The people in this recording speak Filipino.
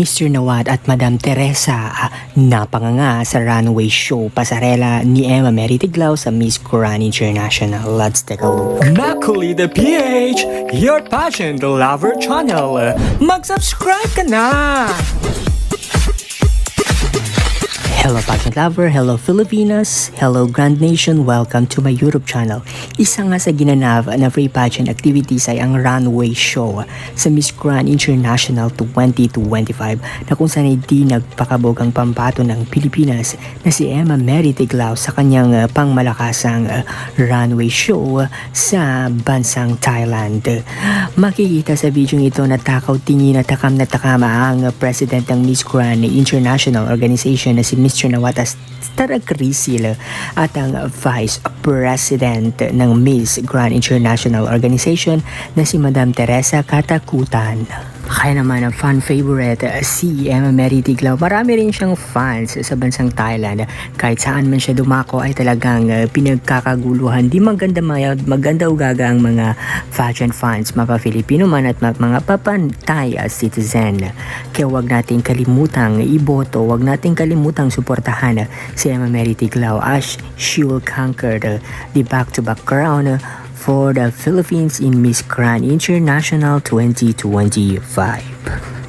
Mr. Nawat at Madam Teresa ah, napanganga sa runway show pasarela ni Emma Mary Tiglao sa Miss Quran International. Let's take a look. Makuli the PH, your the lover channel. Mag-subscribe ka na! Hello Pageant Lover, hello Filipinas, hello Grand Nation, welcome to my YouTube channel. Isa nga sa ginanap na free pageant activities ay ang runway show sa Miss Grand International 2025 na kung saan ay di nagpakabog ang pambato ng Pilipinas na si Emma Mary Tiglao sa kanyang uh, pangmalakasang uh, runway show sa bansang Thailand. Makikita sa video ito na takaw tingin na takam na takama ang president ng Miss Grand International Organization na si Mr. Nawatas Tarakrisil at ang Vice President ng Miss Grand International Organization na si Madam Teresa Katakutan. Kaya naman ang fan favorite uh, si Emma Mary Tiglao. Marami rin siyang fans sa bansang Thailand. Kahit saan man siya dumako ay talagang uh, pinagkakaguluhan. Di maganda mga, maganda ugaga ang mga fashion fans, mapa Filipino man at mga papantay citizen. Kaya wag nating kalimutang iboto, wag nating kalimutang suportahan si Emma Mary Tiglao as she will conquer the, back-to-back crown uh, for the Philippines in Miss Grand International 2025.